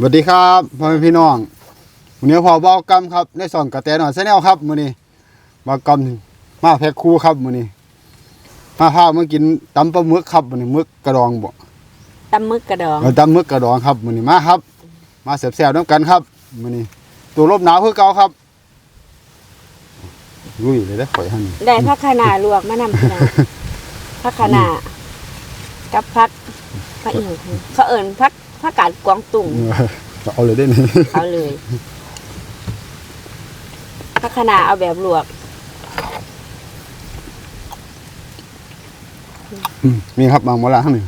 สวัสดีครับพ่อแม่พี่น้องวันนี้พอบอกกรรมครับในสองกระแตหน่อยแนลครับมื้อนี้บอกกรรมมาแพ็คคู่ครับมื้อนี้มาพามากินตำปลาหมึกครับมื้อนี้หมึกกระดองบ่ตำมึกกระดองเอาตำหมึกกระดองครับมื้อนี้มาครับ มาแซ่บๆน้ำกันครับมื้อนี้ตัวลบหนาวคือเก่าครับลุยเลยได้อข่อยหั่นได้ผักคะน้าลวกมานำพี่น้องผักคะน้ากับผักผักอีกเขาเอิ้นผัก ผักกาดกวางตุ่งเออเอาเลยได้อนี่เอาเลยผักคะน้าเอาแบบลวกอืมมีครับบางมะละทั้งนี้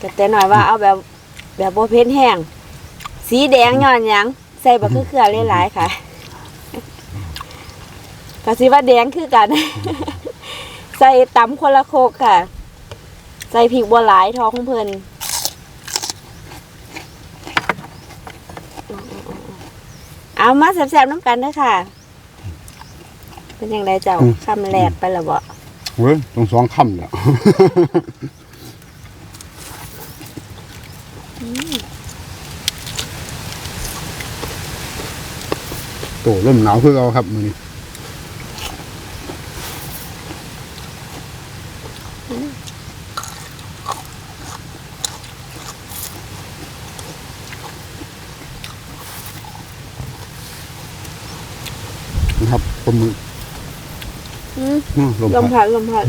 ก็แต่หน่อยว่าเอาแบบ แบบบ่เผ็ดแห้ง สีแดงย้อนหยัง ใส่บักคือเกลือหลายๆค่ะก็สิว่าแดงคือกัน ใส่ตำคนละโคกค่ะ ใส่พริกบัวหลายท้องเพิ่น เอามาแซ่บๆน้ำกันเด้อค่ะ เป็นยังไงเจ้าคำแรกไปและบ่เว้ยต้องสองคำแล้ว โตเริ่มหนาวคือเก่าครับมื้อนี้ นะครับปลาหมึกอืมอื้อลมลมพัด พัดลมพัด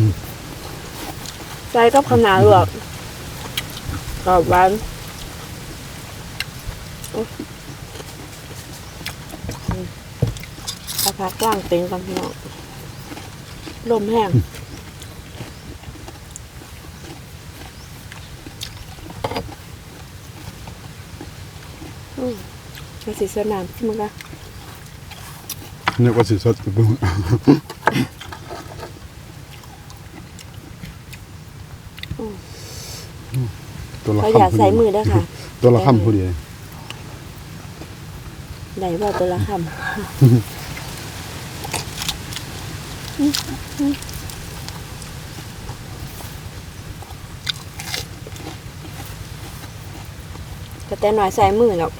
ใส่กับขาวหนาลวกกรอบหวานอุ๊ยอืมเอาพักว่างเต็งกันพี่น้องลมแห้งอืมมาสีสนามที่มึงอะ นึกว่าสิสดกับเบิ่งตัวละเขาคำอยากใส่มือด้วยค่ะ ตัวละคำพอดีเลยไหนว่าตัวละคำก็แต่หน่อยใส่มือหรอก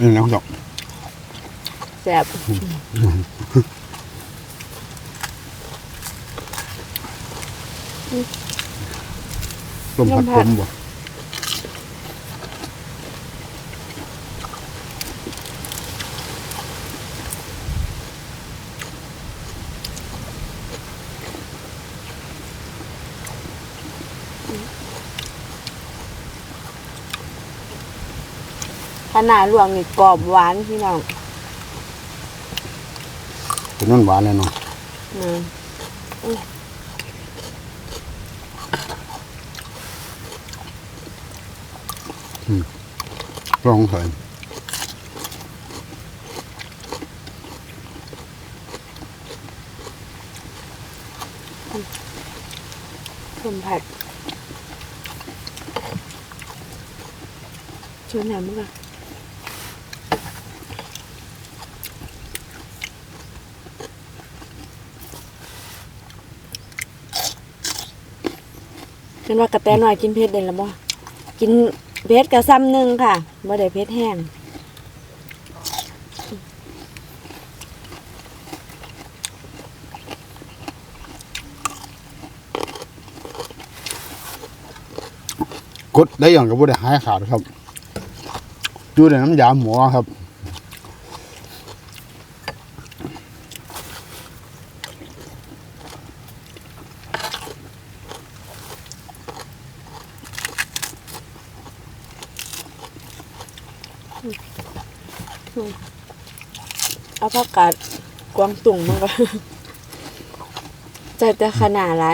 นี่นะคุณจอกแซ่บลมพัดลมบ่ ขนาดหลวงนี่กรอบหวานพี่น้องเป็นนั่นหวานเลยเนาะอืมลองใส่ลมผัดชวนหนามก่อน เป็นว่ากระแตหน่อยกินเผ็ดได้แล้วบ่กินเผ็ดกระซ้ำหนึ่งค่ะบ่ได้เผ็ดแห้งกดได้อย่างกับบ่ได้หายขาดครับอยู่ในน้ำยาหมอครับ เอาผักกาดกวางตุ่งมากจะจะขนาดไร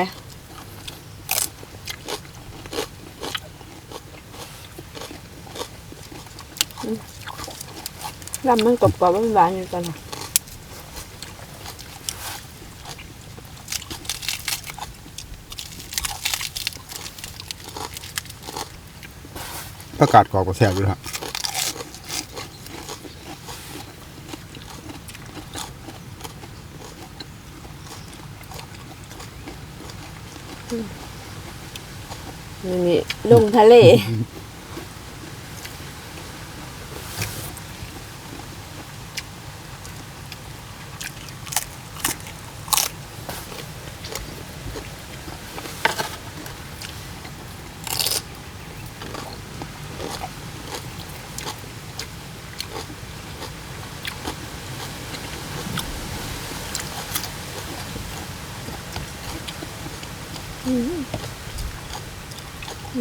รำมันกรอบๆหวานอยู่ตลอดประกาศกรอบกระแสอยู่ครับ นี่นี่ลงทะเล อ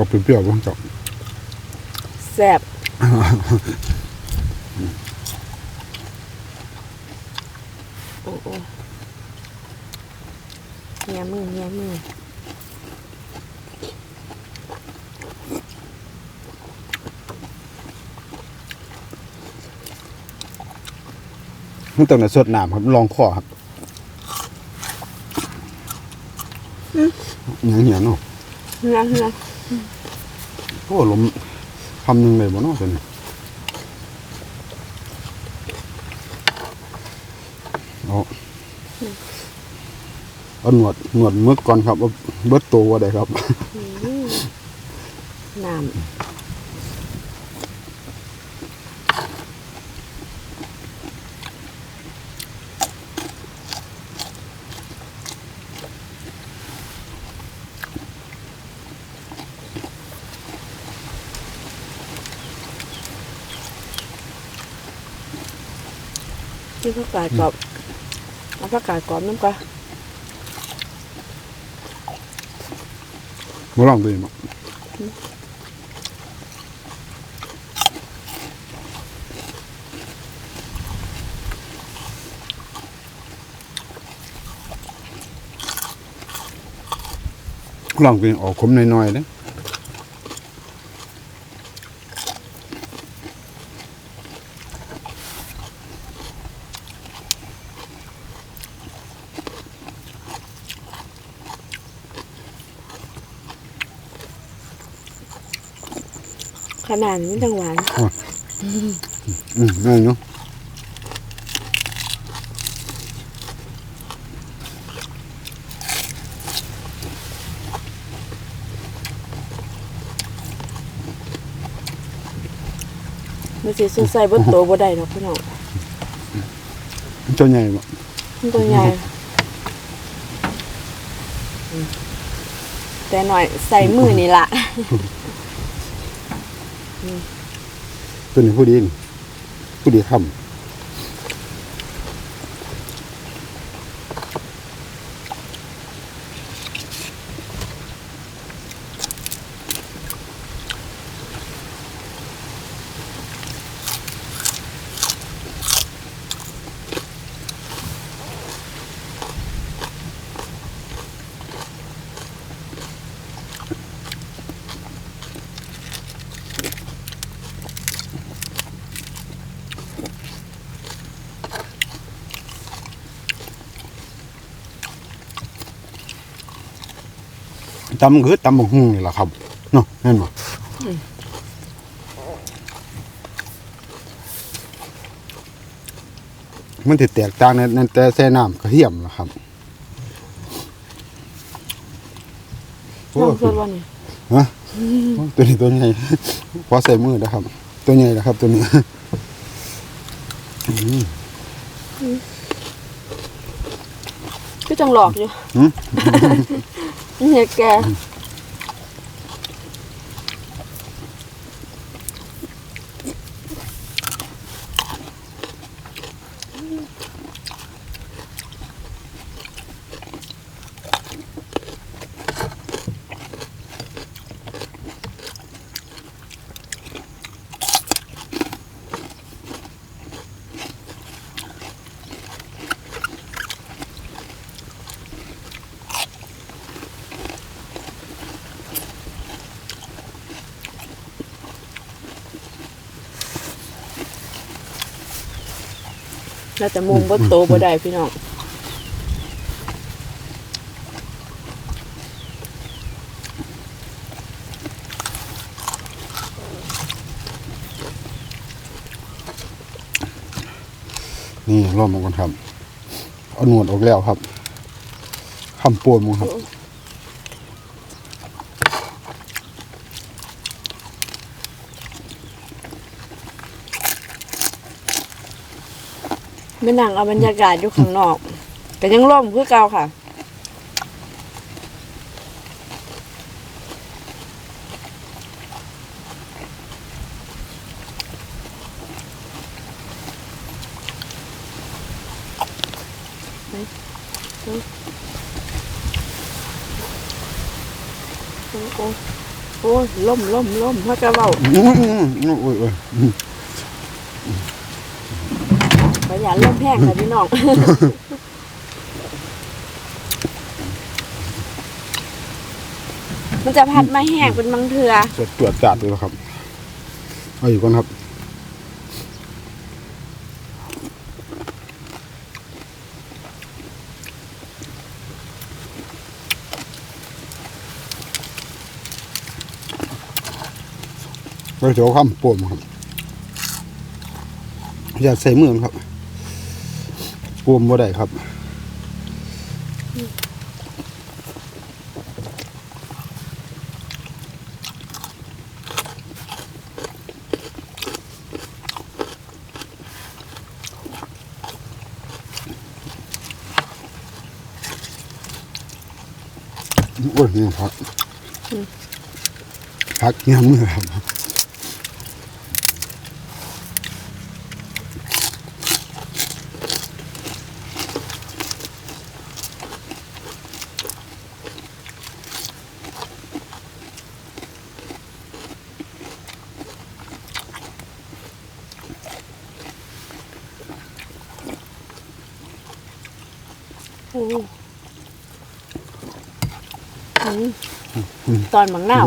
อกเปรี้ยวๆบ้างจับแซ่บโอ้โอ้เงียมือเงียมือ มันต้องแต่สดน้ำครับลองคอครับหยังเหียนเนาะเฮียเฮียโอ้ลมคำหนึ่งเลยบ่เนาะตัวนี้เอาเอาหนวดหนวดมึกก่อนครับเอาเบิดตัวว่าได้ครับน้ำ ที่ผักกาดกรอบเอาผักกาดกรอบน้ำก็มาลองดูมั้งลองกินออกขมหน่อยๆเด้ ขนาดนี้ไม่ต้องหวานอืมนั่นเนาะมันสิสู้ใส่บนโตะบ่ได้หรอกพี่น้องเจ้าใหญ่บ่มันตัวใหญ่อืมแต่หน่อยใส่มือนี่ละ ตัวนี้ผู้ดีนี่ผู้ดีทำ ตำคือตำบักหุ่งนี่แหละครับเนาะเห็นบ่มันติแตกต่างในในแต่แซ่น้ำกระเทียมล่ะครับลองสดวันนี้ฮะตัวนี้ตัวใหญ่พอใส่มือนะครับ ตัวใหญ่นะครับ ตัวนี้ก็จังหลอกอยู่หืม เนี่ยแก เราจะมุงบนโตบ่ได้พี่น้องนี่รอบมันก่อนครับเอาหนวดออกแล้วครับคำปวดมั้งครับ ไม่นั่งเอาบรรยากาศอยู่ข้างนอกก็ยังร่มคือเก่าค่ะ โอ้โอ้ล่มล่มล่มถ้ากระเบาอื้ออื้ออื้อโอ้ยโอ้ย อย่าล่มแห้งค่ะพี่น้องมันจะพัดมาแห้งเป็นบางเถื่อสดตรวจจัดเลยครับ เอาอยู่ก่อนครับเราจะเอาคำปวดมั้งครับ อย่าใส่มือครับ ปวมบ่ได้ครับโอ้ยนี่พักพักเงี้ยมือครับ ตอนบังหนาว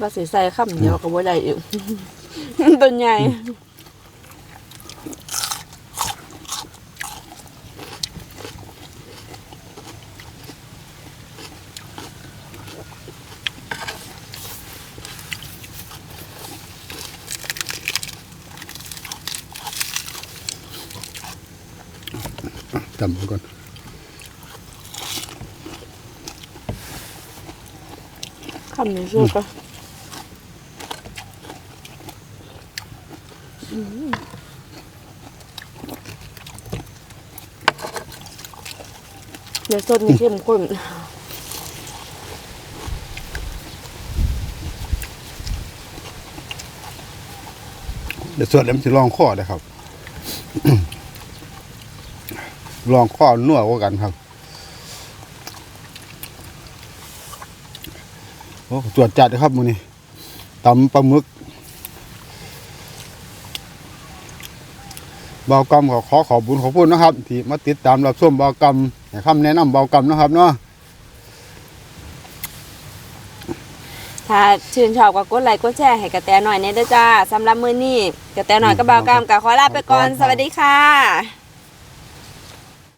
ว่าสิใส่คำเดียวก็บ่ได้อีกตัวใหญ่ จำไว้ก่อนคำนี้สู้ก็เดี๋ยวสดนี่เข้มข้นเดี๋ยวส่วนเดี๋ยวมันจะลองข้อเลยครับ ลองข้อนัวกว่ากันครับโอ้ตรวจจัดเลยครับมือนี้ตำปลาหมึกเบากรรมขอขอขอบบุญขอบคุณนะครับ ที่มาติดตามรับส้มเบากรรมให้คำแนะนำเบากรรมนะครับเนาะถ้าชื่นชอบก็กดไลค์กดแชร์ให้กระแตหน่อยเนี่ยเด้อจ้าสำหรับมื้อนี้กระแตหน่อยก็บ่าวกามกับขอลาไปก่อนสวัสดีค่ะ